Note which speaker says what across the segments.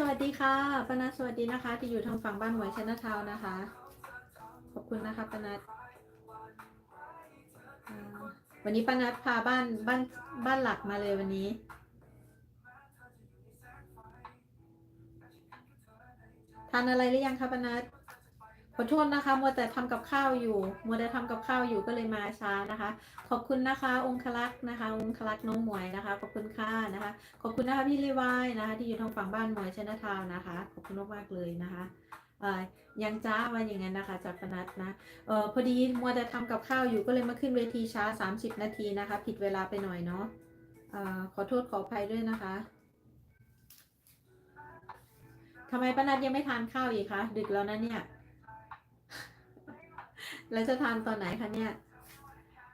Speaker 1: สวัสดีค่ะปนัดสวัสดีนะคะ ที่อยู่ทางฝั่งบ้านหวยชนะทาวนะคะ ขอบคุณนะคะปนัดวันนี้ปนัดพาบ้านบ้านบ้านหลักมาเลยวันนี้ ทานอะไรหรือยังคะปนัด ขอโทษนะคะ มัวแต่ทำกับข้าวอยู่ มัวแต่ทำกับข้าวอยู่ก็เลยมาช้านะคะ ขอบคุณนะคะ องคลักษ์นะคะ องคลักษ์น้องหมวยนะคะ ขอบคุณค่ะนะคะ ขอบคุณนะคะพี่ลีวายนะคะ ที่อยู่ทางฝั่งบ้านหมวยชนะทาวนะคะ ขอบคุณมากๆเลยนะคะเออยังจ้าว่าอย่างนั้นนะคะจากปนัดนะเออพอดีมัวแต่ทำกับข้าวอยู่ก็เลยมาขึ้นเวทีช้า 30 นาทีนะคะ ผิดเวลาไปหน่อยเนาะเออขอโทษขออภัยด้วยนะคะทำไมปนัดยังไม่ทานข้าวอีกคะดึกแล้วนะเนี่ย แล้วจะทานตอนไหนคะเนี่ย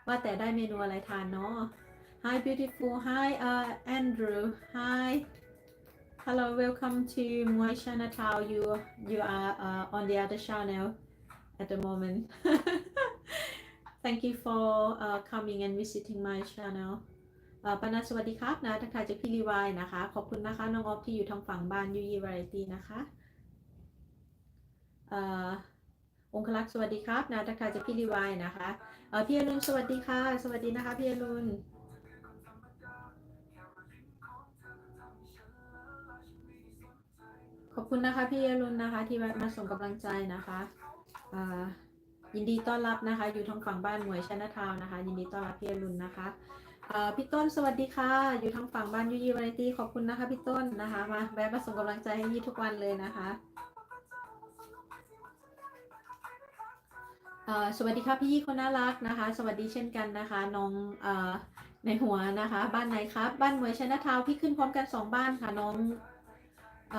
Speaker 1: ว่าแต่ได้เมนูอะไรทานเนาะ Hi beautiful Hi uh Andrew Hi Hello welcome to my Chinatown you you are uh, on the other channel at the moment Thank you for uh, coming and visiting my channel เอ่อปนาสวัสดีครับนะทักทายจากพี่ลีวายนะคะ ขอบคุณนะคะน้องออฟที่อยู่ทางฝั่งบ้านยูยีวาไรตี้นะคะเองคลักษ์สวัสดีครับนะทักทาจาพี่ลีวายนะคะเออพี่อรุณสวัสดีค่ะ สวัสดีนะคะพี่อรุณขอบคุณนะคะพี่อรุณนะคะ ที่มาส่งกำลังใจนะคะยินดีต้อนรับนะคะ อยู่ทางฝั่งบ้านหมวยชนะทาวนะคะ ยินดีต้อนรับพี่อรุณนะคะพี่ต้นสวัสดีค่ะ อยู่ทางฝั่งบ้านยูยีวาไรตี้ขอบคุณนะคะพี่ต้นนะคะมาแวะมาส่งกำลังใจให้ยี่ทุกวันเลยนะคะ สวัสดีค่ะพี่คนน่ารักนะคะ สวัสดีเช่นกันนะคะน้องอในหัวนะคะ บ้านไหนครับ บ้านหมยชนะทาวพี่ขึ้นพร้อมกันสองบ้านค่ะน้องอ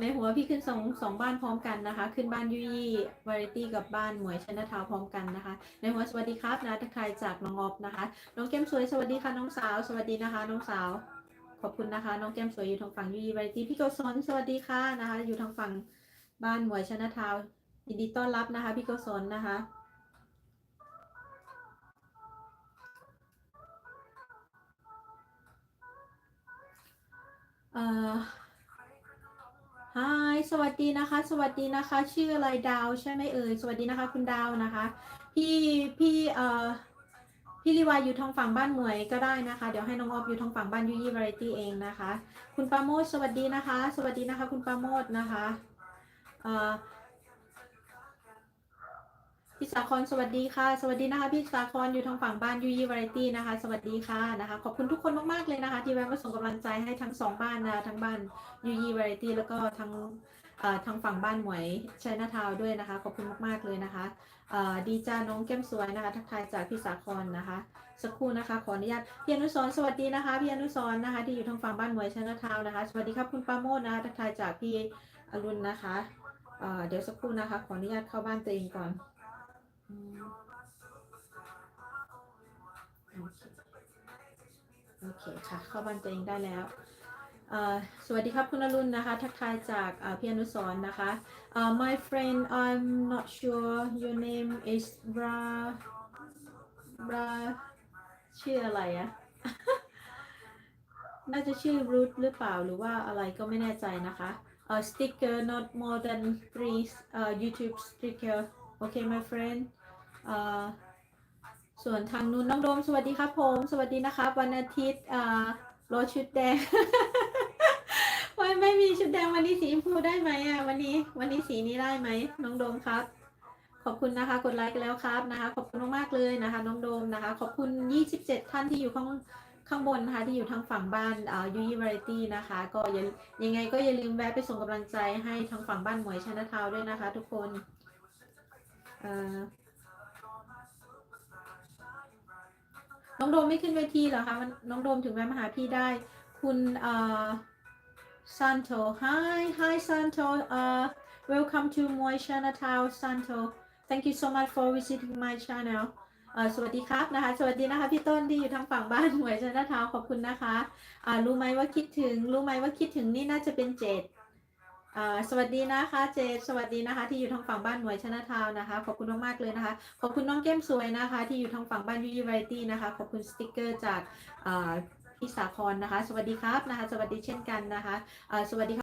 Speaker 1: ในหัวพี่ขึ้นสองสองบ้านพร้อมกันนะคะ ขึ้นบ้านยุยี่วาไรตี้กับบ้านหมวยชนะทาวพร้อมกันนะคะ ในหัวสวัสดีครับนะทักทายจากน้องออฟนะคะ น้องแก้มสวยสวัสดีค่ะน้องสาว สวัสดีนะคะ น้องสาว ขอบคุณนะคะ น้องแก้มสวยอยู่ทางฝั่งยุยี่วาไรตี้พี่โกศลสวัสดีค่ะนะคะ อยู่ทางฝั่งบ้านหมวยชนะทาว ยินดีต้อนรับนะคะ พี่กศลนะคะ เอ่อ Hi สวัสดีนะคะ สวัสดีนะคะ ชื่ออะไรดาวใช่ไหมเอ่ย สวัสดีนะคะ คุณดาวนะคะ พี่พี่เอ่อพี่ลีวายอยู่ทางฝั่งบ้านหมวยก็ได้นะคะ เดี๋ยวให้น้องออฟอยู่ทางฝั่งบ้านยูยี่วาไรตี้เองนะคะ คุณปาโมทสวัสดีนะคะ สวัสดีนะคะ คุณปาโมทนะคะเอ่อ สาครสวัสดีค่ะ สวัสดีนะคะ พี่สาครอยู่ทางฝั่งบ้านยูยี่วาไรตี้นะคะ สวัสดีค่ะนะคะขอบคุณทุกคนมากๆเลยนะคะ ที่แวะมาส่งกำลังใจให้ทั้งสองบ้านนะทั้งบ้านยูยีวาไรตี้แล้วก็ทั้งทางฝั่งบ้านหมวยชัยนาทาวด้วยนะคะ ขอบคุณมากๆเลยนะคะดีจ้าน้องแก้มสวยนะคะ ทักทายจากพี่สาครนะคะ สักครู่นะคะ ขออนุญาตพี่อนุสรสวัสดีนะคะพี่อนุสรนะคะ ที่อยู่ทางฝั่งบ้านหมวยชัยนาทาวนะคะ สวัสดีครับคุณปาโมทนะคะ ทักทายจากพี่อรุณนะคะเดี๋ยวสักครู่นะคะ ขออนุญาตเข้าบ้านตัวเองก่อน โอเคค่ะ เข้าบ้านตัวเองได้แล้วเอ่อสวัสดีครับคุณอรุณนะคะ ทักทายจากเอ่อพี่อนุสรนะคะเอ่อ my friend I'm not sure your name is Bra Bra ชื่ออะไรอะน่าจะชื่อ Ruth หรือเปล่าหรือว่าอะไรก็ไม่แน่ใจนะคะเอ่อ sticker not more than three เอ่อ YouTube sticker okay my friend ส่วนทางนู้นน้องโดมสวัสดีครับผมสวัสดีนะคะวันอาทิตย์เอ่อรถชุดแดงไม่ไม่มีชุดแดงวันนี้สีชมพูได้ไหมอะวันนี้ วันนี้สีนี้ได้ไหมน้องโดมครับ ขอบคุณนะคะกดไลค์กันแล้วครับนะคะ ขอบคุณมากๆเลยนะคะ น้องโดมนะคะ ขอบคุณ 27 ท่านที่อยู่ข้างข้างบนนะคะที่อยู่ทางฝั่งบ้านอ่ายูยี่วาไรตี้นะคะ ก็ย่ายังไงก็อย่าลืมแวะไปส่งกำลังใจให้ทางฝั่งบ้านหมวยชนะทาวด้วยนะคะ ทุกคนเอ่อ น้องโดมไม่ขึ้นเวทีเหรอคะมันน้องโดมถึงแวะมาหาพี่ได้ คุณเอ่อ Santo hi hi Santo uh welcome to Muay Chinatown Santo thank you so much for visiting my channel สวัสดีครับนะคะ สวัสดีนะคะพี่ต้นที่อยู่ทางฝั่งบ้านหวยชนะทาวขอบคุณนะคะรู้ไหมว่าคิดถึง รู้ไหมว่าคิดถึงนี่น่าจะเป็นเจด สวัสดีนะคะเจดสวัสดีนะคะ ที่อยู่ทางฝั่งบ้านหน่วยชนะทาวนะคะ ขอบคุณมากๆเลยนะคะ ขอบคุณน้องแก้มสวยนะคะ ที่อยู่ทางฝั่งบ้านยูยูไรตี้นะคะ ขอบคุณสติกเกอร์จากพี่สาครนะคะ สวัสดีครับนะคะ สวัสดีเช่นกันนะคะสวัสดีค่ะ